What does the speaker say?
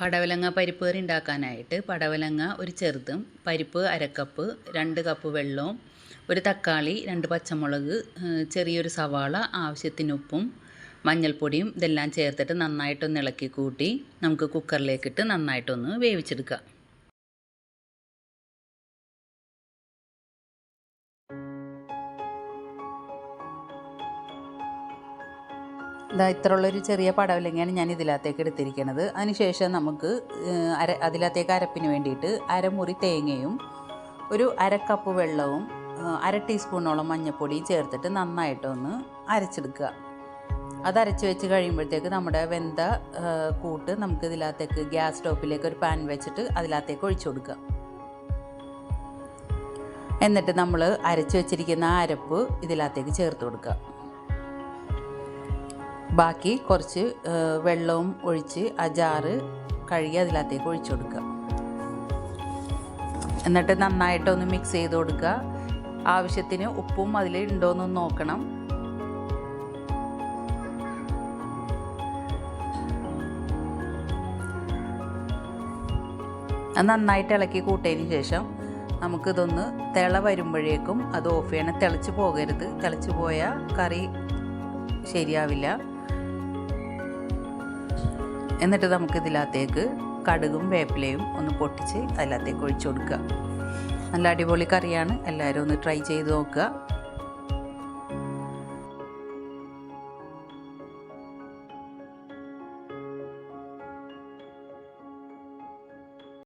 പടവലങ്ങ പരിപ്പ് കറി ഉണ്ടാക്കാനായിട്ട് പടവലങ്ങ ഒരു ചെറുതും പരിപ്പ് അരക്കപ്പ് രണ്ട് കപ്പ് വെള്ളവും ഒരു തക്കാളി രണ്ട് പച്ചമുളക് ചെറിയൊരു സവാള ആവശ്യത്തിന് ഉപ്പും മഞ്ഞൾപ്പൊടിയും ഇതെല്ലാം ചേർത്തിട്ട് നന്നായിട്ടൊന്ന് ഇളക്കി കൂട്ടി നമുക്ക് കുക്കറിലേക്കിട്ട് നന്നായിട്ടൊന്ന് വേവിച്ചെടുക്കാം. ഇതാ ഇത്രയുള്ളൊരു ചെറിയ പടവലങ്ങയാണ് ഞാൻ ഇതിലകത്തേക്ക് എടുത്തിരിക്കുന്നത് അതിനുശേഷം നമുക്ക് അര അതിലകത്തേക്ക് അരപ്പിന് വേണ്ടിയിട്ട് അരമുറി തേങ്ങയും ഒരു അര കപ്പ് വെള്ളവും അര ടീസ്പൂണോളം മഞ്ഞൾപ്പൊടിയും ചേർത്തിട്ട് നന്നായിട്ടൊന്ന് അരച്ചെടുക്കുക. അത് അരച്ച് വെച്ച് കഴിയുമ്പോഴത്തേക്ക് നമ്മുടെ വെന്ത കൂട്ട് നമുക്ക് ഇതിലകത്തേക്ക് ഗ്യാസ് സ്റ്റോപ്പിലേക്ക് ഒരു പാൻ വെച്ചിട്ട് അതിലകത്തേക്ക് ഒഴിച്ചു കൊടുക്കുക. എന്നിട്ട് നമ്മൾ അരച്ച് വെച്ചിരിക്കുന്ന അരപ്പ് ഇതിലകത്തേക്ക് ചേർത്ത് കൊടുക്കുക. ബാക്കി കുറച്ച് വെള്ളവും ഒഴിച്ച് ആ ജാറ് കഴുകി അതിനകത്തേക്ക് ഒഴിച്ചു കൊടുക്കുക. എന്നിട്ട് നന്നായിട്ടൊന്ന് മിക്സ് ചെയ്ത് കൊടുക്കുക. ആവശ്യത്തിന് ഉപ്പും അതിൽ ഉണ്ടോയെന്ന് നോക്കണം. നന്നായിട്ട് ഇളക്കി കൂട്ടിയതിന് ശേഷം നമുക്കിതൊന്ന് തിള വരുമ്പോഴേക്കും അത് ഓഫ് ചെയ്യണം. തിളച്ച് പോകരുത്. തിളച്ച് പോയാൽ കറി ശരിയാവില്ല. എന്നിട്ട് നമുക്ക് ഇതിനകത്തേക്ക് കടുകും വേപ്പിലയും ഒന്ന് പൊട്ടിച്ച് അതിനകത്തേക്ക് ഒഴിച്ചു കൊടുക്കുക. നല്ല അടിപൊളി കറിയാണ്. എല്ലാവരും ഒന്ന് ട്രൈ ചെയ്ത് നോക്കുക.